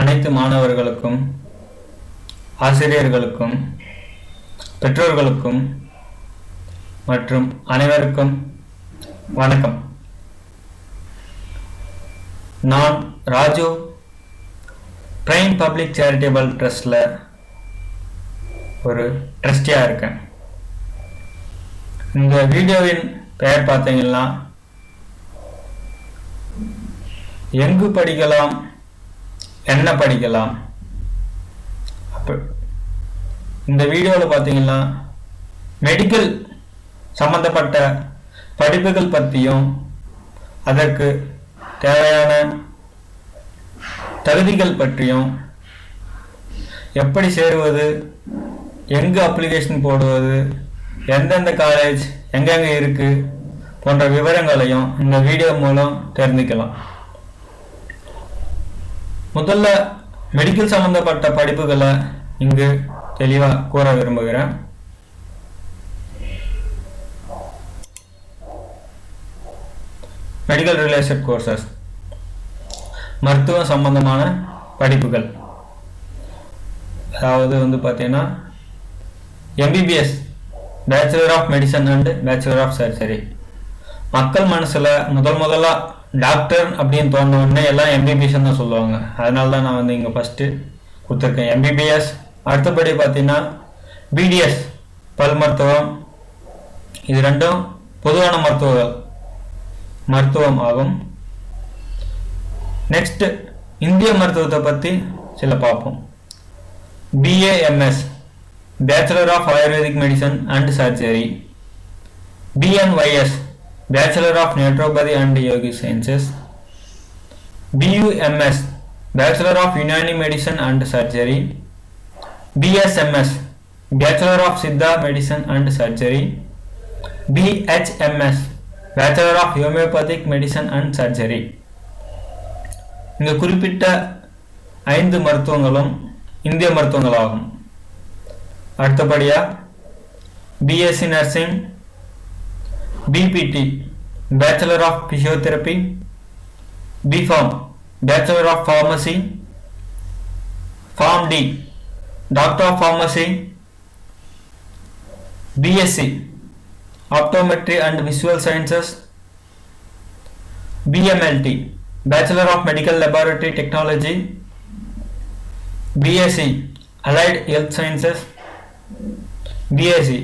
அனைத்து மாணவர்களுக்கும் ஆசிரியர்களுக்கும் பெற்றோர்களுக்கும் மற்றும் அனைவருக்கும் வணக்கம். நான் ராஜு பிரைம் பப்ளிக் சேரிட்டபிள் ட்ரஸ்டில் ஒரு ட்ரஸ்டியாக இருக்கேன். இந்த வீடியோவின் பெயர் பார்த்தீங்கன்னா எங்கு படிக்கலாம் என்ன படிக்கலாம்? இந்த வீடியோவில் பார்த்தீங்கன்னா மெடிக்கல் சம்பந்தப்பட்ட படிப்புகள் பற்றியும் அதற்கு தேவையான தகுதிகள் பற்றியும் எப்படி சேருவது எங்கு அப்ளிகேஷன் போடுவது எந்தெந்த காலேஜ் எங்கெங்கே இருக்குது போன்ற விவரங்களையும் இந்த வீடியோ மூலம் தெரிஞ்சுக்கலாம். முதல்ல மெடிக்கல் சம்பந்தப்பட்ட படிப்புகளை இங்கு தெளிவாக கூற விரும்புகிறேன். மெடிக்கல் ரிலேட்டட் கோர்சஸ் மருத்துவ சம்பந்தமான படிப்புகள். அதாவது வந்து பார்த்தீங்கன்னா MBBS bachelor of medicine and bachelor of surgery மக்கள் மனசில் முதல் முதலாக டாக்டர் அப்படின்னு தோணுன உடனே எல்லாம் எம்பிபிஎஸ் தான் சொல்லுவாங்க. அதனால தான் நான் வந்து இங்கே ஃபஸ்ட்டு கொடுத்துருக்கேன். எம்பிபிஎஸ் அடுத்தபடி பார்த்தீங்கன்னா பிடிஎஸ் பல் மருத்துவம். இது ரெண்டும் பொதுவான மருத்துவ மருத்துவம் ஆகும். நெக்ஸ்ட் இந்திய மருத்துவத்தை பற்றி சில பார்ப்போம். BAMS bachelor of Ayurvedic medicine and surgery BNYS bachelor of naturopathy and yogi sciences BUMS bachelor of Unani medicine and surgery BSMS bachelor of Siddha medicine and surgery BHMS bachelor of homeopathic medicine and surgery இந்த குறிப்பிட்ட ஐந்து மருத்துவங்களும் இந்திய மருத்துவங்களாகும். அடுத்தபடியாக BSc nursing BPT bachelor of physiotherapy BPharm bachelor of pharmacy Pharm D doctor of pharmacy BSc optometry and visual sciences BMLT bachelor of medical laboratory technology BSc allied health sciences BSc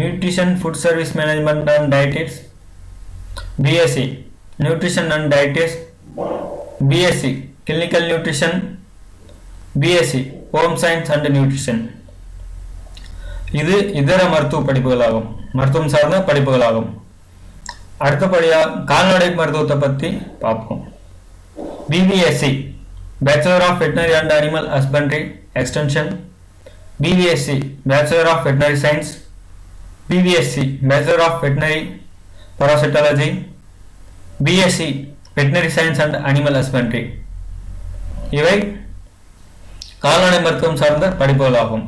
nutrition food service management and dietetics BSc nutrition and dietetics BSc clinical nutrition BSc home science and nutrition இது இதர மருத்துவ படிப்புகளாகும். மருத்துவம் சார்ந்த படிப்புகளாகும். அடுத்தபடியாக கால்நடை மருத்துவத்தை பற்றி பார்ப்போம். BVSc bachelor of veterinary and animal husbandry extension BVSc bachelor of veterinary science BVSc bachelor of veterinary parasitology BSc veterinary science and animal husbandry இவை கால்நடை மருத்துவம் சார்ந்த படிப்புகளாகும்.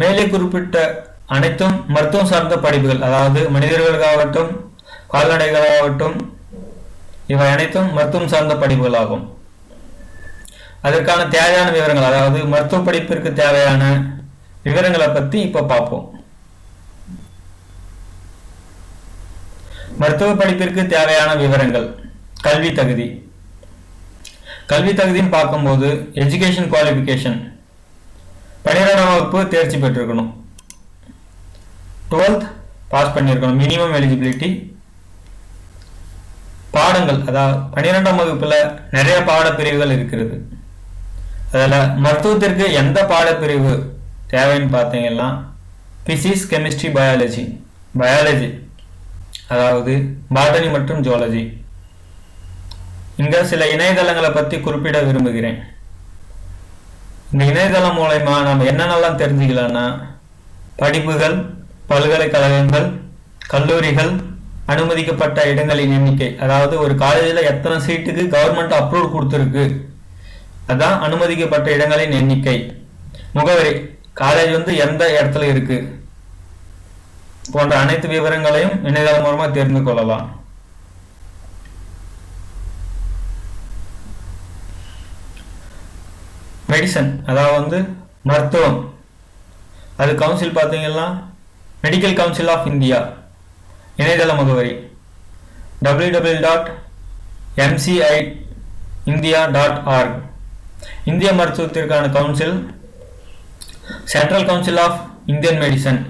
மேலே குறிப்பிட்ட அனைத்தும் மருத்துவம் சார்ந்த படிப்புகள் அதாவது மனிதர்களுக்காகட்டும் கால்நடைகளாகட்டும் இவை அனைத்தும் மருத்துவம் சார்ந்த படிப்புகளாகும். அதற்கான தேவையான விவரங்கள் அதாவது மருத்துவ படிப்பிற்கு தேவையான விவரங்களை பற்றி இப்போ பார்ப்போம். மருத்துவ படிப்பிற்கு தேவையான விவரங்கள். கல்வி தகுதி. கல்வி தகுதின்னு பார்க்கும்போது எஜுகேஷன் குவாலிஃபிகேஷன் பன்னிரெண்டாம் வகுப்பு தேர்ச்சி பெற்றிருக்கணும். டுவெல்த் பாஸ் பண்ணியிருக்கணும் மினிமம் எலிஜிபிலிட்டி பாடங்கள் அதாவது பன்னிரெண்டாம் வகுப்பில் நிறைய பாடப்பிரிவுகள் இருக்கிறது. அதில் மருத்துவத்திற்கு எந்த பாடப்பிரிவு தேவைன்னு பார்த்தீங்கன்னா பிசிக்ஸ் கெமிஸ்ட்ரி பயாலஜி பயாலஜி அதாவது பாட்டனி மற்றும் ஜுவாலஜி இங்கே சில இணையதளங்களை பற்றி குறிப்பிட விரும்புகிறேன். இந்த இணையதளம் மூலயமா நம்ம என்னென்னலாம் தெரிஞ்சுக்கலாம்னா படிப்புகள் பல்கலைக்கழகங்கள் கல்லூரிகள் அனுமதிக்கப்பட்ட இடங்களின் எண்ணிக்கை. அதாவது ஒரு காலேஜில் எத்தனை சீட்டுக்கு கவர்மெண்ட் அப்ரூவ் கொடுத்துருக்கு. அதான் அனுமதிக்கப்பட்ட இடங்களின் எண்ணிக்கை. முகவரி. காலேஜ் வந்து எந்த இடத்துல இருக்கு? போன்ற அனைத்து விவரங்களையும் இணையதளம் மூலமாக தெரிந்து கொள்ளலாம். மெடிசன் அதாவது வந்து மருத்துவம். அது கவுன்சில் பார்த்தீங்கன்னா மெடிக்கல் கவுன்சில் ஆஃப் இந்தியா இணையதள முகவரி. W W dot MCI India dot org இந்திய மருத்துவத்திற்கான council central council of Indian medicine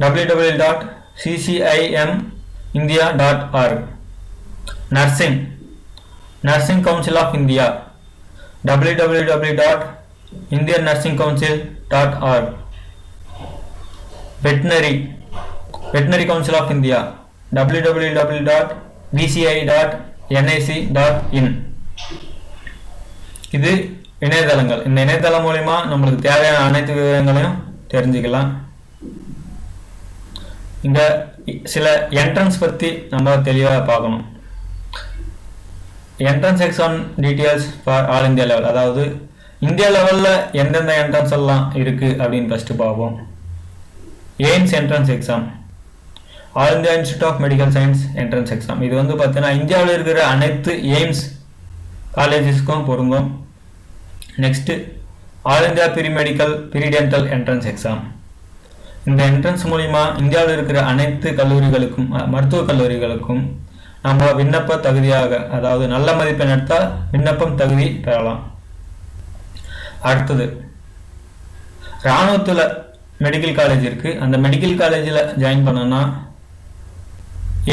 W W dot CCIM India dot org nursing nursing council of India W W W dot Indian nursing council dot org veterinary veterinary council of India W W W dot BCI dot NIC dot in இது இணையதளங்கள். இந்த இணையதளம் மூலிமா நம்மளுக்கு தேவையான அனைத்து விவரங்களையும் தெரிஞ்சுக்கலாம். இந்த சில என்ட்ரன்ஸ் பற்றி நம்ம தெளிவாக பார்க்கணும். Entrance exam details for all India level அதாவது இந்தியா லெவலில் எந்தெந்த என்ட்ரன்ஸ் எல்லாம் இருக்குது அப்படின்னு ஃபஸ்ட்டு பார்ப்போம். AIIMS entrance exam all India institute of medical science entrance exam இது வந்து பார்த்தீங்கன்னா இந்தியாவில் இருக்கிற அனைத்து எய்ம்ஸ் காலேஜஸ்க்கும் பொருந்தும். Next all India pre medical pre dental entrance exam இந்த என்ட்ரன்ஸ் மூலிமா இந்தியாவில் இருக்கிற அனைத்து கல்லூரிகளுக்கும் அஹ், மருத்துவக் கல்லூரிகளுக்கும் நம்ம விண்ணப்ப தகுதியாக அதாவது நல்ல மதிப்பெண் எடுத்தால் விண்ணப்பம் தகுதி பெறலாம். அடுத்தது இராணுவத்தில் மெடிக்கல் காலேஜ் இருக்குது அந்த மெடிக்கல் காலேஜில் ஜாயின் பண்ணோன்னா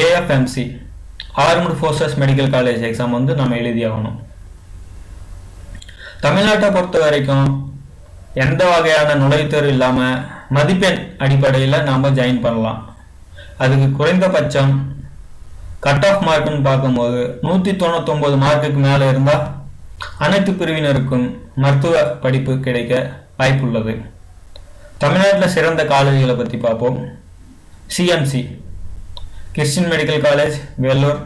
AFMC armed forces medical college exam வந்து நம்ம எழுதியாகணும் தமிழ்நாட்டை பொறுத்த வரைக்கும் எந்த வகையான நுழைவுத்தேர்வு இல்லாமல் மதிப்பெண் அடிப்படையில் நாம் ஜாயின் பண்ணலாம். அதுக்கு குறைந்தபட்சம் கட் ஆஃப் மார்க்குன்னு பார்க்கும்போது நூற்றி தொண்ணூத்தொம்பது மார்க்குக்கு மேலே இருந்தால் அனைத்து பிரிவினருக்கும் மருத்துவ படிப்பு கிடைக்க வாய்ப்புள்ளது. தமிழ்நாட்டில் சிறந்த காலேஜ்களை பற்றி பார்ப்போம். CMC Christian medical college Vellore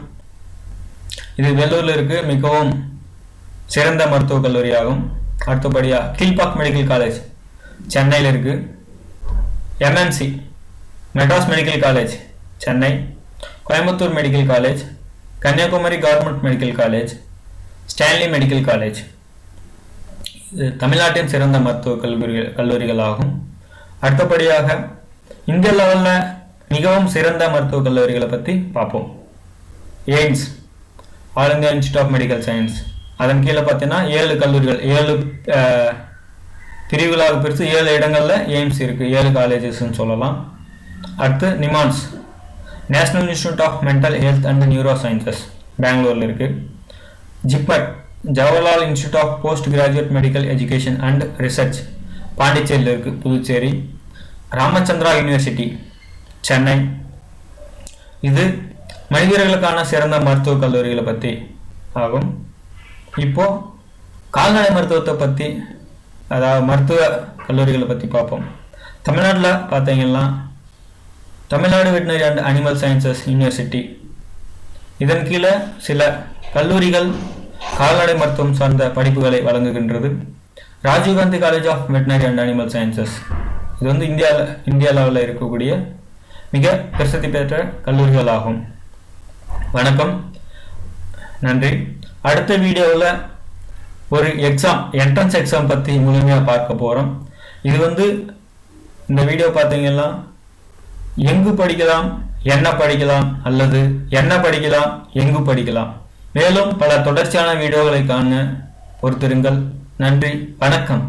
இது வேலூரில் இருக்கு மிகவும் சிறந்த மருத்துவக் கல்லூரியாகும். அடுத்தபடியாக கீழ்பாக் மெடிக்கல் காலேஜ் சென்னையில் இருக்கு. MMC Madras medical college Chennai. Coimbatore medical college Kanyakumari government medical college Stanley medical college இது தமிழ்நாட்டின் சிறந்த மருத்துவ கல்லூரிகள் கல்லூரிகள் ஆகும் அடுத்தபடியாக இந்திய லெவலில் மிகவும் சிறந்த மருத்துவக் கல்லூரிகளை பற்றி பார்ப்போம். AIIMS all India institute of medical science அதன் கீழே பார்த்தீங்கன்னா ஏழு கல்லூரிகள் ஏழு பிரிவுகளாக பிரித்து ஏழு இடங்களில் எய்ம்ஸ் இருக்குது ஏழு காலேஜஸ்ன்னு சொல்லலாம். அடுத்து NIMHANS national institute of mental health and neuro sciences பெங்களூரில் இருக்குது JIPMER Jawaharlal institute of post graduate medical education and research பாண்டிச்சேரியில் இருக்குது புதுச்சேரி. ராமச்சந்திரா யூனிவர்சிட்டி சென்னை. இது மனிதர்களுக்கான சிறந்த மருத்துவக் கல்லூரிகளை பற்றி ஆகும். இப்போ கால்நடை மருத்துவத்தை பற்றி அதாவது மருத்துவ கல்லூரிகளை பற்றி பார்ப்போம். தமிழ்நாட்டில் பார்த்தீங்கன்னா Tamil Nadu veterinary and animal sciences university இதன் கீழே சில கல்லூரிகள் கால்நடை மருத்துவம் சார்ந்த படிப்புகளை வழங்குகின்றது. Rajiv Gandhi college of veterinary and animal sciences இது வந்து இந்தியாவில் இந்தியா லெவலில் இருக்கக்கூடிய மிக பிரசித்தி பெற்ற கல்லூரிகள் ஆகும் வணக்கம். நன்றி. அடுத்த வீடியோவில் ஒரு எக்ஸாம் என்ட்ரன்ஸ் எக்ஸாம் பற்றி முழுமையாக பார்க்க போகிறோம் இது வந்து இந்த வீடியோ பார்த்தீங்கன்னா எங்கு படிக்கலாம் என்ன படிக்கலாம் அல்லது என்ன படிக்கலாம் எங்கு படிக்கலாம். மேலும் பல தொடர்ச்சியான வீடியோகளை காண பொறுத்திருங்கள். நன்றி வணக்கம்.